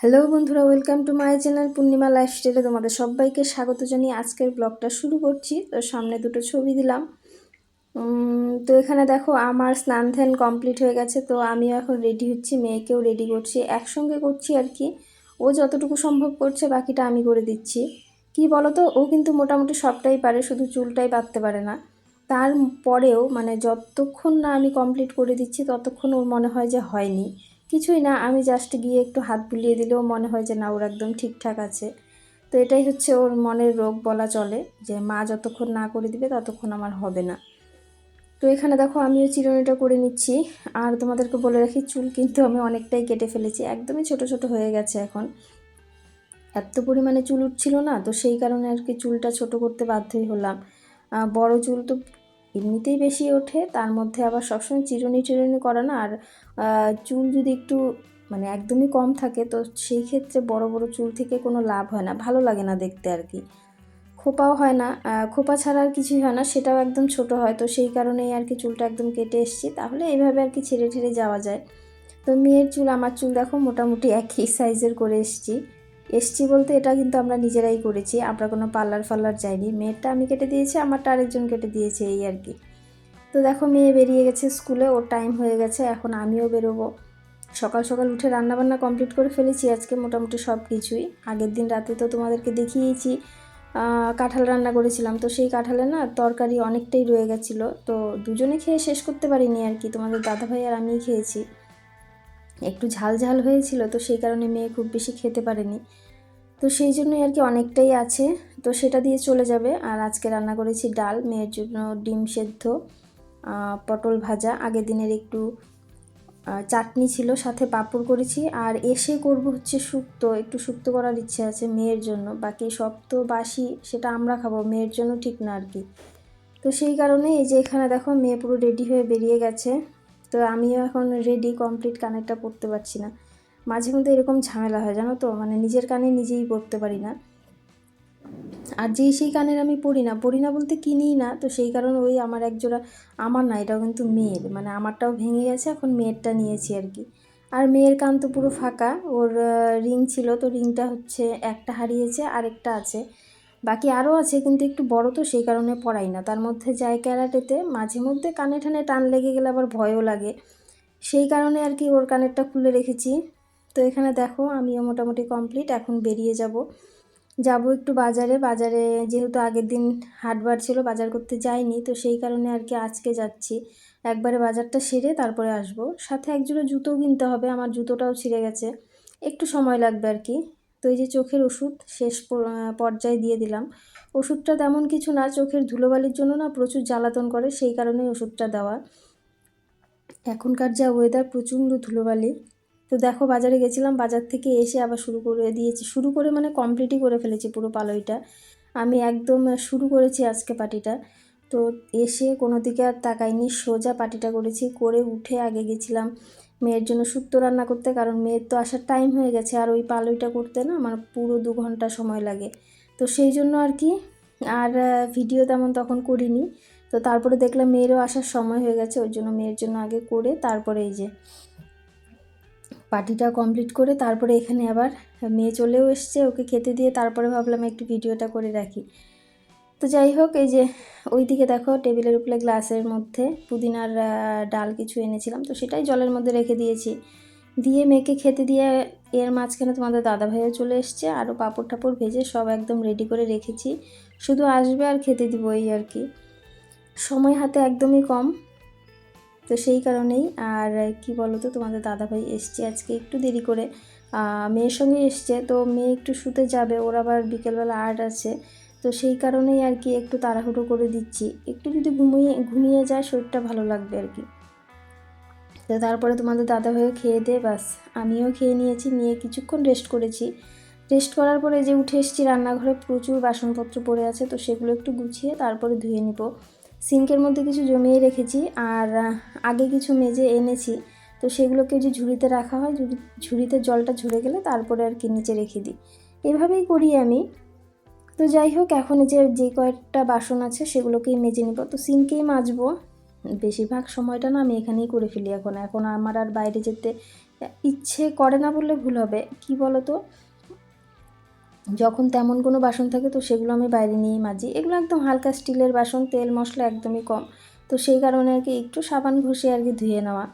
Hello বন্ধুরা, welcome to my channel Purnima লাইফস্টাইলে তোমাদের সবাইকে স্বাগত জানিয়ে আজকের ব্লগটা শুরু করছি। তো সামনে দুটো ছবি দিলাম। তো এখানে দেখো আমার স্নান ধ্যান কমপ্লিট হয়ে গেছে, তো আমিও এখন রেডি হচ্ছি, মেয়েকেও রেডি করছি, একসঙ্গে করছি আর কি। ও যতটুকু সম্ভব করছে, বাকিটা আমি করে দিচ্ছি। কি বলো তো ও কিন্তু মোটামুটি সবটাই পারে, শুধু চুলটাই বাঁধতে পারে না। তার পরেও মানে যতক্ষণ না আমি কমপ্লিট করে দিচ্ছি, ততক্ষণ ওর মনে হয় যে হয়নি। কিছুই না, আমি জাস্ট গিয়ে একটু হাত বুলিয়ে দিলেও মনে হয় যে না, ওর একদম ঠিকঠাক আছে। তো এটাই হচ্ছে ওর মনের রোগ বলা চলে যে মা যতক্ষণ না করে দিবে ততক্ষণ আমার হবে না। তো এখানে দেখো, আমিও চিরুনিটা করে নিচ্ছি। আর তোমাদেরকে বলে রাখি, চুল কিন্তু আমি অনেকটাই কেটে ফেলেছি, একদমই ছোট ছোট হয়ে গেছে এখন। এত পরিমাণে চুল উঠছিল না, তো সেই কারণে আর কি চুলটা ছোট করতে বাধ্যই হলাম। বড় চুল তো এমনিতেই বেশি ওঠে, তার মধ্যে আবার সবসময় চিরুনি টিরুনি করা না। আর চুল যদি একটু মানে একদমই কম থাকে, তো সেই ক্ষেত্রে বড় বড় চুল থেকে কোনো লাভ হয় না। ভালো লাগে না দেখতে আর কি। খোপাও হয় না। খোপা ছাড়া আর কিছুই হয় না। সেটাও একদম ছোট হয়। তো সেই কারণেই আর কি চুলটা একদম কেটে এসেছি। তাহলে এইভাবে আর কি ছেড়ে ছেড়ে যাওয়া যায়। তো মেয়ের চুল, আমার চুল দেখো মোটামুটি একই সাইজের করে এসেছি। এসছি বলতে এটা কিন্তু আমরা নিজেরাই করেছি, আমরা কোনো পার্লার ফার্লার যাইনি। মেয়েরটা আমি কেটে দিয়েছি, আমারটা আরেকজন কেটে দিয়েছে এই আর কি। তো দেখো, মেয়ে বেরিয়ে গেছে স্কুলে, ওর টাইম হয়ে গেছে, এখন আমিও বেরোবো। সকাল সকাল উঠে রান্নাবান্না কমপ্লিট করে ফেলেছি, আজকে মোটামুটি সব কিছুই। আগের দিন রাতে তো তোমাদেরকে দেখিয়েছি কাঁঠাল রান্না করেছিলাম। তো সেই কাঁঠালে না তরকারি অনেকটাই রয়ে গেছিল। তো দুজনে খেয়ে শেষ করতে পারিনি আর কি, তোমাদের দাদাভাই আর আমিই খেয়েছি। একটু ঝাল ঝাল হয়েছিল তো সেই কারণে মেয়ে খুব বেশি খেতে পারেনি। তো সেই জন্যই আর কি অনেকটাই আছে। তো সেটা দিয়ে চলে যাবে। আর আজকে রান্না করেছি ডাল, মেয়ের জন্য ডিম সেদ্ধ পটল ভাজা। আগের দিনের একটু চাটনি ছিল, সাথে পাঁপড় করেছি। আর এসে করব হচ্ছে শুক্তো। একটু শুক্তো করার ইচ্ছে আছে মেয়ের জন্য। বাকি সব তো বাসি, সেটা আমরা খাব। মেয়ের জন্য ঠিক না আর কি। তো সেই কারণে এই যে এখানে দেখো, মেয়ে পুরো রেডি হয়ে বেরিয়ে গেছে। তো আমিও এখন রেডি কমপ্লিট কানেরটা পড়তে পারছি না। মাঝে মধ্যে এরকম ঝামেলা হয়, জানো তো? মানে নিজের কানে নিজেই পড়তে পারি না। আর যেই সেই কানের আমি পড়ি না পড়ি না বলতে কিনিই না, তো সেই কারণে ওই আমার একজোড়া, আমার না, এটাও কিন্তু মেয়ের। মানে আমারটাও ভেঙে গেছে, এখন মেয়েরটা নিয়েছি আর কি। আর মেয়ের কান তো পুরো ফাঁকা, ওর রিং ছিল, তো রিংটা হচ্ছে একটা হারিয়েছে, আরেকটা আছে। বাকি আরও আছে, কিন্তু একটু বড় তো সেই কারণে পড়াই না। তার মধ্যে যায় ক্যারাটেতে মাঝে মধ্যে কানে ঠানে টান লেগে গেলে আবার ভয়ও লাগে। সেই কারণে আর কি ওর কানেরটা খুলে রেখেছি। তো এখানে দেখো, আমিও মোটামুটি কমপ্লিট, এখন বেরিয়ে যাব। যাব একটু বাজারে। বাজারে যেহেতু আগের দিন হাটবার ছিল, বাজার করতে যাইনি, তো সেই কারণে আর কি আজকে যাচ্ছি। একবারে বাজারটা সেরে তারপরে আসব। সাথে একজোড়া জুতোও কিনতে হবে, আমার জুতোটাও ছিঁড়ে গেছে। একটু সময় লাগবে আর কি। তো এই যে চোখের ওষুধ শেষ পর্যায়ে দিয়ে দিলাম। ওষুধটা তেমন কিছু না, চোখের ধুলোবালির জন্য না প্রচুর জ্বালাতন করে, সেই কারণেই ওষুধটা দেওয়া। এখনকার যা ওয়েদার প্রচণ্ড ধুলোবালি। তো দেখো বাজারে গেছিলাম, বাজার থেকে এসে আবার শুরু করে দিয়েছি। শুরু করে মানে কমপ্লিটই করে ফেলেছি পুরো পালইটা। আমি একদম শুরু করেছি আজকে পার্টিটা তো এসে কোনো দিকে আর তাকাইনি, সোজা পার্টিটা করেছি, করে উঠে আগে গেছিলাম মেয়ের জন্য শুক্তো রান্না করতে, কারণ মেয়ের তো আসার টাইম হয়ে গেছে, আর ওই পালইটা করতে না আমার পুরো দু ঘণ্টা সময় লাগে। তো সেই জন্য আর কি, আর ভিডিও তেমন তখন করিনি। তো তারপরে দেখলাম মেয়েরও আসার সময় হয়ে গেছে, ওই জন্য মেয়ের জন্য আগে করে তারপরে এই যে পার্টিটা কমপ্লিট করে তারপরে এখানে আবার মেয়ে চলেও এসছে, ওকে খেতে দিয়ে তারপরে ভাবলাম একটু ভিডিওটা করে রাখি। তো যাই হোক, এই যে ওইদিকে দেখো টেবিলের উপরে গ্লাসের মধ্যে পুদিনার ডাল কিছু এনেছিলাম। তো সেটাই জলের মধ্যে রেখে দিয়েছি। দিয়ে মেয়েকে খেতে দিয়ে এর মাঝখানে তোমাদের দাদা ভাইও চলে এসছে। আরও পাঁপড় টাপড় ভেজে সব একদম রেডি করে রেখেছি। শুধু আসবে আর খেতে দিব এই আর কি। সময় হাতে একদমই কম। তো সেই কারণেই আর কি বলো তো তোমাদের দাদাভাই এসছে আজকে একটু দেরি করে। মেয়ের সঙ্গে এসছে, তো মেয়ে একটু শুতে যাবে। ওর আবার বিকেলবেলা আর্ট আছে। তো সেই কারণেই আর কি একটু তাড়াহুড়ো করে দিচ্ছি। একটু যদি ঘুমিয়ে ঘুমিয়ে যায় শরীরটা ভালো লাগবে আর কি। তো তারপরে তোমাদের দাদাভাইও খেয়ে দিয়ে বাস আমিও খেয়ে নিয়েছি, নিয়ে কিছুক্ষণ রেস্ট করেছি। রেস্ট করার পরে যে উঠে এসেছি, রান্নাঘরে প্রচুর বাসনপত্র পড়ে আছে, তো সেগুলো একটু গুছিয়ে তারপরে ধুয়ে নিব। সিঙ্কের মধ্যে কিছু জমিয়ে রেখেছি, আর আগে কিছু মেজে এনেছি। তো সেগুলোকে যে ঝুড়িতে রাখা হয় ঝুড়ি ঝুড়িতে জলটা ঝরে গেলে তারপরে আর কি নিচে রেখে দিই। এভাবেই করি আমি। তো যাই হোক, এখন যে যে কয়েকটা বাসন আছে সেগুলোকেই মেজে নিব। তো সিঙ্কেই মাজবো। বেশিরভাগ সময়টা না আমি এখানেই করে ফেলি এখন। এখন আমার আর বাইরে যেতে ইচ্ছে করে না বললে ভুল হবে। কি বলো তো যখন তেমন কোনো বাসন থাকে তো সেগুলো আমি বাইরে নিয়েই মাজি। এগুলো একদম হালকা স্টিলের বাসন, তেল মশলা একদমই কম। তো সেই কারণে আর কি একটু সাবান ঘষে আর কি ধুয়ে নেওয়া।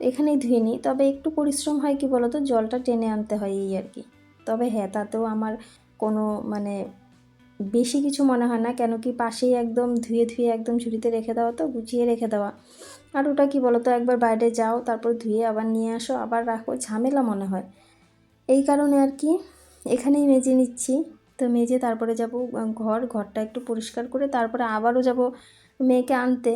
এখানেই ধুয়ে নিই। তবে একটু পরিশ্রম হয় কি বলো তো জলটা টেনে আনতে হয় এই আর কি। তবে হ্যাঁ তাতেও আমার কোনো মানে বেশি কিছু মনে হয় না, কেন কি পাশেই একদম ধুয়ে ধুয়ে একদম ঝুড়িতে রেখে দেওয়া তো, গুছিয়ে রেখে দেওয়া। আর ওটা কি বলো তো একবার বাইরে যাও, তারপর ধুয়ে আবার নিয়ে আসো, আবার রাখো, ঝামেলা মনে হয়। এই কারণে আর কি, এখানেই মেজে নিচ্ছি। তো মেজে তারপরে যাব ঘর, ঘরটা একটু পরিষ্কার করে তারপরে আবারও যাব মেয়েকে আনতে।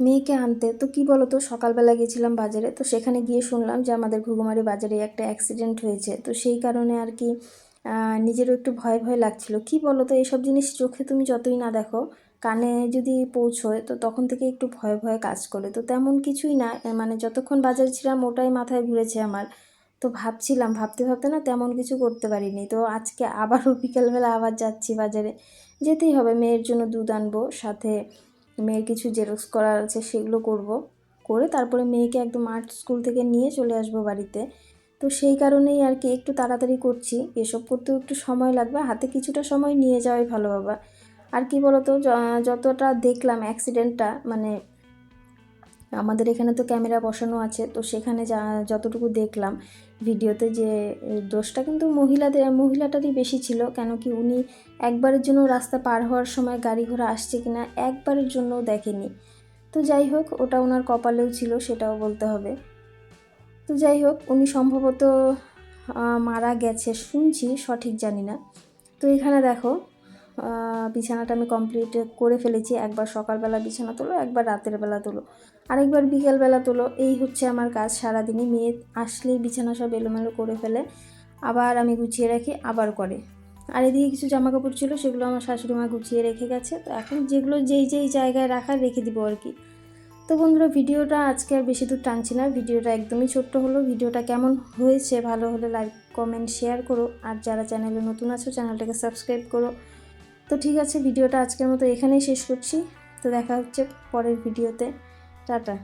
মেয়েকে আনতে, তো কি বলো তো সকালবেলা গেছিলাম বাজারে, তো সেখানে গিয়ে শুনলাম যে আমাদের ঘুঘুমারি বাজারে একটা অ্যাক্সিডেন্ট হয়েছে। তো সেই কারণে আর কি নিজেরও একটু ভয় ভয় লাগছিল। কি বলো তো এইসব জিনিস চোখে তুমি যতই না দেখো, কানে যদি পৌঁছয়, তো তখন থেকে একটু ভয় ভয় কাজ করে। তো তেমন কিছুই না মানে যতক্ষণ বাজারে ছিলাম, ওটাই মাথায় ঘুরেছে আমার। তো ভাবছিলাম, ভাবতে ভাবতে না তেমন কিছু করতে পারিনি। তো আজকে আবারও বিকালবেলা আবার যাচ্ছি বাজারে। যেতেই হবে, মেয়ের জন্য দুধ আনব, সাথে মেয়ের কিছু জেরক্স করার আছে, সেগুলো করব। করে তারপরে মেয়েকে একদম আর্ট স্কুল থেকে নিয়ে চলে আসব বাড়িতে। তো সেই কারণেই আর কি একটু তাড়াতাড়ি করছি। এসব করতেও একটু সময় লাগবে, হাতে কিছুটা সময় নিয়ে যাওয়াই ভালো, বাবা। আর কি বলতো যতটা দেখলাম অ্যাক্সিডেন্টটা মানে আমাদের এখানে তো ক্যামেরা বসানো আছে, তো সেখানে যা, যতটুকু দেখলাম ভিডিওতে যে দোষটা কিন্তু মহিলাদের, মহিলাটারই বেশি ছিল, কেন কি উনি একবারের জন্য রাস্তা পার হওয়ার সময় গাড়ি ঘোড়া আসছে কিনা একবারের জন্যও দেখেনি। তো যাই হোক, ওটা ওনার কপালেও ছিল, সেটাও বলতে হবে। তো যাই হোক, উনি সম্ভবত মারা গেছে, শুনছি, সঠিক জানি না। তো এখানে দেখো বিছানাটা আমি কমপ্লিট করে ফেলেছি, একবার সকালবেলা বিছানা তোলো, একবার রাতের বেলা তোলো, আরেকবার বিকেলবেলা তোলো, এই হচ্ছে আমার কাজ সারাদিনই, মেয়ে আসলেই বিছানা সব এলোমেলো করে ফেলে, আবার আমি গুছিয়ে রাখি, আবার করে। আর এদিকে কিছু জামা কাপড় ছিল, সেগুলো আমার শাশুড়ি মা গুছিয়ে রেখে গেছে, তো এখন যেগুলো যেই যেই জায়গায় রাখার রেখে দিব আর কি। তো বন্ধুরা, ভিডিওটা আজকে আর বেশি দূর টানছি না। ভিডিওটা একদমই ছোট্ট হলো। ভিডিওটা কেমন হয়েছে ভালো হলে লাইক কমেন্ট শেয়ার করো। আর যারা চ্যানেলে নতুন আছো চ্যানেলটাকে সাবস্ক্রাইব করো। তো ঠিক আছে, ভিডিওটা আজকের মতো এখানেই শেষ করছি। তো দেখা হচ্ছে পরের ভিডিওতে। টাটা।